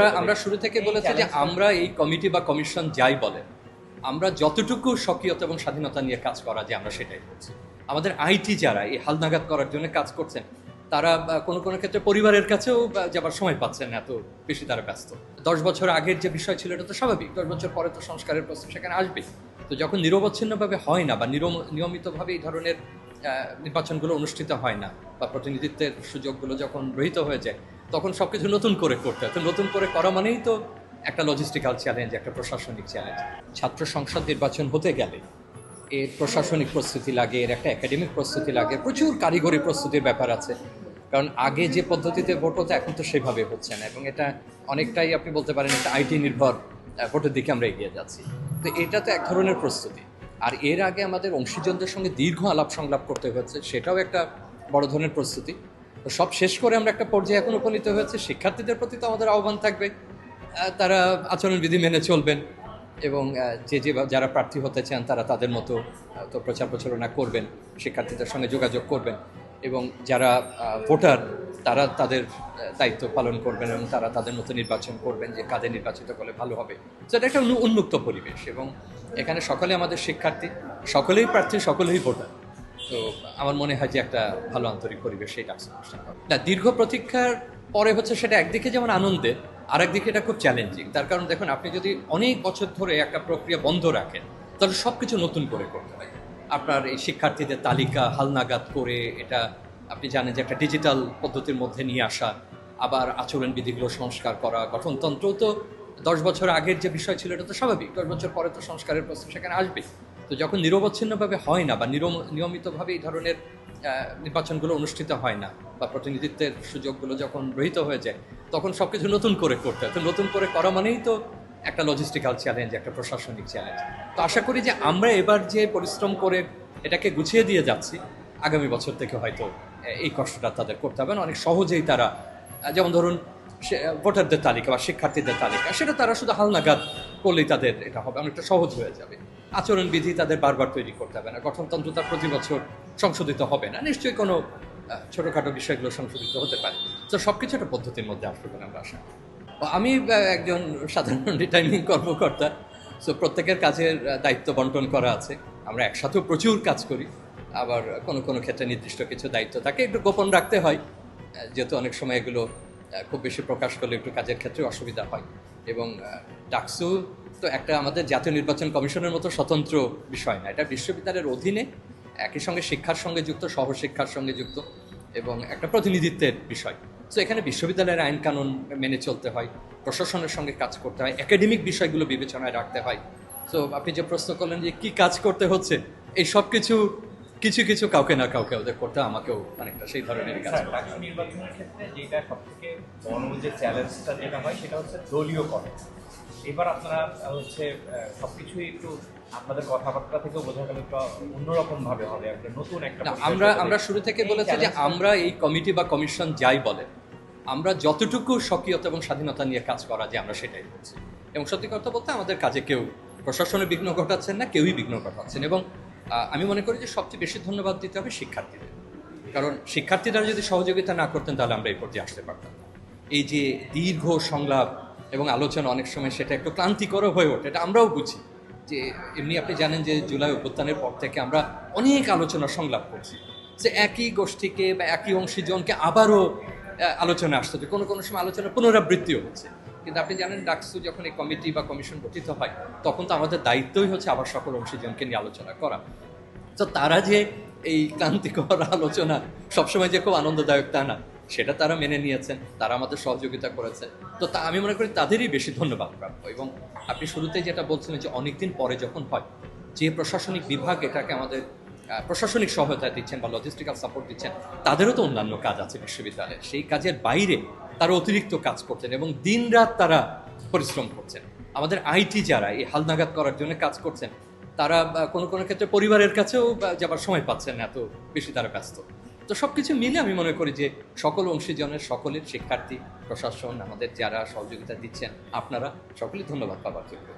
আমরা আমরা শুরু থেকে বলেছি যে আমরা এই কমিটি বা কমিশন যাই বলেন আমরা যতটুকু স্বকীয়তা এবং স্বাধীনতা নিয়ে কাজ করা যে আমরা সেটাই করছি আমাদের আইটি যারা এই হালনাগাদ করার জন্য কাজ করছেন তারা কোনো কোনো ক্ষেত্রে পরিবারের কাছেও যাবার সময় পাচ্ছেন না, এত বেশি তারা ব্যস্ত। দশ বছর আগের যে বিষয় ছিল এটা তো স্বাভাবিক দশ বছর পরে তো সংস্কারের প্রশ্ন সেখানে আসবে তো যখন নিরবচ্ছিন্নভাবে হয় না বা নিয়মিতভাবে এই ধরনের আহ, নির্বাচনগুলো অনুষ্ঠিত হয় না বা প্রতিনিধিত্বের সুযোগগুলো যখন রহিত হয়ে যায় তখন সব কিছু নতুন করে করতে হয়। তো নতুন করে করা মানেই তো একটা লজিস্টিক্যাল চ্যালেঞ্জ একটা প্রশাসনিক চ্যালেঞ্জ ছাত্র সংসদ নির্বাচন হতে গেলে এর প্রশাসনিক প্রস্তুতি লাগে, এর একটা একাডেমিক প্রস্তুতি লাগে, প্রচুর কারিগরি প্রস্তুতির ব্যাপার আছে। কারণ আগে যে পদ্ধতিতে ভোট হতো, এখন তো সেভাবে হচ্ছে না এবং এটা অনেকটাই আপনি বলতে পারেন একটা আইটি নির্ভর ভোটের দিকে আমরা এগিয়ে যাচ্ছি। তো এটা তো এক ধরনের প্রস্তুতি। আর এর আগে আমাদের অংশীজনদের সঙ্গে দীর্ঘ আলাপ সংলাপ করতে হয়েছে, সেটাও একটা বড় ধরনের প্রস্তুতি। সব শেষ করে আমরা একটা পর্যায়ে এখন উপনীত হয়েছে। শিক্ষার্থীদের প্রতি তো আমাদের আহ্বান থাকবে। তারা আচরণবিধি মেনে চলবেন এবং যে যে যারা প্রার্থী হতে চান, তারা তাদের মতো তো প্রচার প্রচারণা করবেন, শিক্ষার্থীদের সঙ্গে যোগাযোগ করবেন এবং যারা ভোটার, তারা তাদের দায়িত্ব পালন করবেন এবং তারা তাদের মতো নির্বাচন করবেন যে কাদের নির্বাচিত করলে ভালো হবে। এটা একটা উন্মুক্ত পরিবেশ এবং এখানে সকলে আমাদের শিক্ষার্থী, সকলেই প্রার্থী, সকলেই ভোটার। তো আমার মনে হয় যে একটা ভালো আন্তরিক পরিবেশ সেই ডাকসু অনুষ্ঠান হবে না, দীর্ঘ প্রতীক্ষার পরে হচ্ছে সেটা একদিকে যেমন আনন্দের আর একদিকে এটা খুব চ্যালেঞ্জিং তার কারণ দেখুন, আপনি যদি অনেক বছর ধরে একটা প্রক্রিয়া বন্ধ রাখেন, তাহলে সব কিছু নতুন করে করতে হয়। আপনার এই শিক্ষার্থীদের তালিকা, হালনাগাদ করে এটা আপনি জানেন যে একটা ডিজিটাল পদ্ধতির মধ্যে নিয়ে আসা, আবার আচরণ বিধিগুলো সংস্কার করা গঠনতন্ত্র তো দশ বছর আগের যে বিষয় ছিল, এটা তো স্বাভাবিক। দশ বছর পরে তো সংস্কারের প্রশ্ন সেখানে আসবে তো যখন নিরবচ্ছিন্নভাবে হয় না বা নিয়মিতভাবে এই ধরনের নির্বাচনগুলো অনুষ্ঠিত হয় না বা প্রতিনিধিত্বের সুযোগগুলো যখন রহিত হয়ে যায়, তখন সব কিছু নতুন করে করতে হয়। তো নতুন করে করা মানেই তো একটা লজিস্টিক্যাল চ্যালেঞ্জ একটা প্রশাসনিক চ্যালেঞ্জ তো আশা করি যে আমরা এবার যে পরিশ্রম করে এটাকে গুছিয়ে দিয়ে যাচ্ছি, আগামী বছর থেকে হয়তো এই কষ্টটা তাদের করতে হবে। না, অনেক সহজেই তারা যেমন ধরুন ভোটারদের তালিকা বা শিক্ষার্থীদের তালিকা, সেটা তারা শুধু হালনাগাদ করলেই তাদের এটা হবে, অনেকটা সহজ হয়ে যাবে। আচরণবিধি তাদের বারবার তৈরি করতে হবে না। গঠনতন্ত্র তার প্রতি বছর সংশোধিত হবে না। নিশ্চয়ই কোনো ছোটোখাটো বিষয়গুলো সংশোধিত হতে পারে। তো সব কিছু একটা পদ্ধতির মধ্যে আসবে বলে আমরা আশা আমি একজন সাধারণ রিটার্নিং কর্মকর্তা সো প্রত্যেকের কাজের দায়িত্ব বন্টন করা আছে। আমরা একসাথেও প্রচুর কাজ করি। আবার কোনো কোনো ক্ষেত্রে নির্দিষ্ট কিছু দায়িত্ব থাকে, একটু গোপন রাখতে হয়। যেহেতু অনেক সময় এগুলো খুব বেশি প্রকাশ করলে একটু কাজের ক্ষেত্রে অসুবিধা হয়। এবং ডাকসু তো একটা আমাদের জাতীয় নির্বাচন কমিশনের মতো স্বতন্ত্র বিষয় না। এটা বিশ্ববিদ্যালয়ের অধীনে একই সঙ্গে শিক্ষার সঙ্গে যুক্ত সহশিক্ষার সঙ্গে যুক্ত এবং একটা প্রতিনিধিত্বের বিষয়। তো এখানে বিশ্ববিদ্যালয়ের আইন কানুন মেনে চলতে হয় প্রশাসনের সঙ্গে কাজ করতে হয় একাডেমিক বিষয়গুলো বিবেচনায় রাখতে হয়। তো আপনি যে প্রশ্ন করলেন যে কি কাজ করতে হচ্ছে এই সব কিছু কিছু কিছু কাউকে না কাউকে ওদের করতে আমাকেও অনেকটা সেই ধরনের কাজ নির্বাচনের ক্ষেত্রে যেটা সব থেকে বড় যে চ্যালেঞ্জটা যেটা হয় সেটা হচ্ছে দলীয় করে এবার আপনারা হচ্ছে সব কিছুই একটু আপনাদের কথাবার্তা থেকেও বোঝা গেল একটু অন্যরকম ভাবে হবে। একটা নতুন একটা আমরা আমরা শুরু থেকে বলেছি যে আমরা এই কমিটি বা কমিশন যাই বলেন আমরা যতটুকু স্বকীয়তা এবং স্বাধীনতা নিয়ে কাজ করা যে আমরা সেটাই করছি এবং সত্যি কথা বলতে আমাদের কাজে কেউ প্রশাসনে বিঘ্ন ঘটাচ্ছেন না কেউই বিঘ্ন ঘটাচ্ছেন এবং আমি মনে করি যে সবচেয়ে বেশি ধন্যবাদ দিতে হবে শিক্ষার্থীদের। কারণ শিক্ষার্থীরা যদি সহযোগিতা না করতেন তাহলে আমরা এই পর্যায়ে আসতে পারতাম এই যে দীর্ঘ সংলাপ এবং আলোচনা অনেক সময় সেটা একটু ক্লান্তিকরও হয়ে ওঠে, এটা আমরাও বুঝি। যে এমনি আপনি জানেন যে জুলাই অভ্যুত্থানের পর থেকে আমরা অনেক আলোচনা সংলাপ করছি। যে একই গোষ্ঠীকে বা একই অংশীজনকে আবারও আলোচনা আসতে হচ্ছে। কোনো কোনো সময় আলোচনা পুনরাবৃত্তিও হচ্ছে। কিন্তু আপনি জানেন ডাকসু যখন এই কমিটি বা কমিশন গঠিত হয়, তখন তো আমাদের দায়িত্বই হচ্ছে আবার সকল অংশীজনকে নিয়ে আলোচনা করা। তো তারা যে এই ক্লান্তিকর আলোচনা সবসময় যে খুব আনন্দদায়ক তা না। সেটা তারা মেনে নিয়েছেন, তারা আমাদের সহযোগিতা করেছেন। তো তা আমি মনে করি তাদেরই বেশি ধন্যবাদ প্রাপ্য। এবং আপনি শুরুতেই যেটা বলছিলেন যে অনেকদিন পরে যখন হয়, যে প্রশাসনিক বিভাগ এটাকে আমাদের প্রশাসনিক সহায়তা দিচ্ছেন বা লজিস্টিক্যাল সাপোর্ট দিচ্ছেন, তাদেরও তো অন্যান্য কাজ আছে বিশ্ববিদ্যালয়ে। সেই কাজের বাইরে তারা অতিরিক্ত কাজ করছেন এবং দিনরাত তারা পরিশ্রম করছেন। আমাদের আইটি যারা এই হালনাগাদ করার জন্য কাজ করছেন, তারা কোনো কোনো ক্ষেত্রে পরিবারের কাছেও যাবার সময় পাচ্ছেন না, এত বেশি তারা ব্যস্ত। তো সব কিছু মিলে আমি মনে করি যে সকল অংশীজনের সকলের শিক্ষার্থী প্রশাসন আমাদের যারা সহযোগিতা দিচ্ছেন আপনারা সকলেই ধন্যবাদ পাবার যোগ্য।